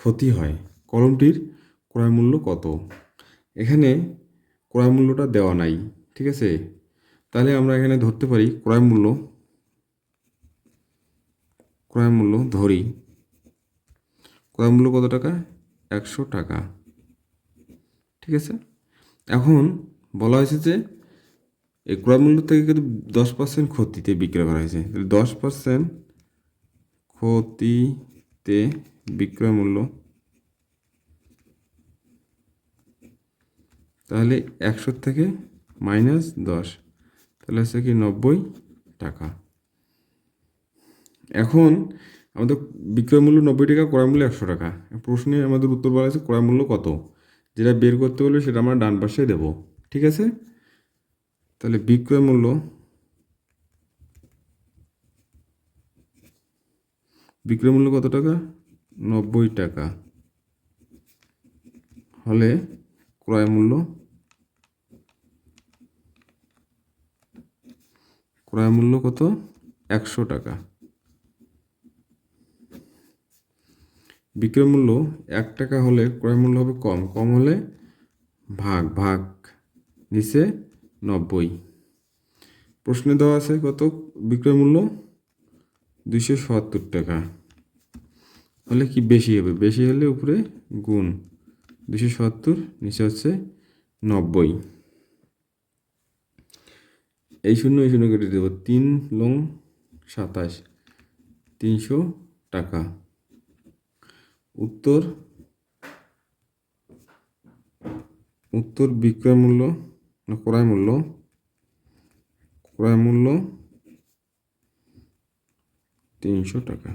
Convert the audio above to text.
ক্ষতি হয়। কলমটির ক্রয় মূল্য কত? এখানে ক্রয় মূল্যটা দেওয়া নাই, ঠিক আছে? তাহলে আমরা এখানে ধরতে পারি ক্রয় মূল্য ক্রয় মূল্য ধরি। ক্রয় মূল্য কত টাকা? একশো টাকা, ঠিক আছে? এখন বলা হয়েছে যে এই ক্রয় মূল্য থেকে কিন্তু দশ পার্সেন্ট ক্ষতিতে বিক্রয় করা হয়েছে। দশ পার্সেন্ট ক্ষতিতে বিক্রয় মূল্য। তাহলে একশো থেকে মাইনাস দশ, তাহলে হচ্ছে কি নব্বই টাকা। এখন আমাদের বিক্রয় মূল্য নব্বই টাকা, ক্রয় মূল্য একশো টাকা। প্রশ্নে আমাদের উত্তর বলা আছে ক্রয় মূল্য কত? যেটা বের করতে হলে সেটা আমরা ডান পাশে দেবো। ঠিক আছে? তাহলে বিক্রয় মূল্য বিক্রয় মূল্য কত টাকা? নব্বই টাকা। হলে ক্রয় মূল্য ক্রয় মূল্য কত? একশো টাকা। বিক্রয় মূল্য এক টাকা হলে ক্রয় মূল্য হবে কম। কম হলে ভাগ ভাগ নিচে নব্বই। প্রশ্নে দেওয়া আছে কত? বিক্রয় মূল্য দুইশো সত্তর টাকা। হলে কি বেশি হবে? বেশি হলে উপরে গুণ দুশো সত্তর, নিচে হচ্ছে নব্বই। এই শূন্য এই শূন্য কেটে দেবো। তিন লং সাতাশ, তিনশো টাকা। উত্তর উত্তর বিক্রয় মূল্য না ক্রয় মূল্য? ক্রয় মূল্য তিনশো টাকা।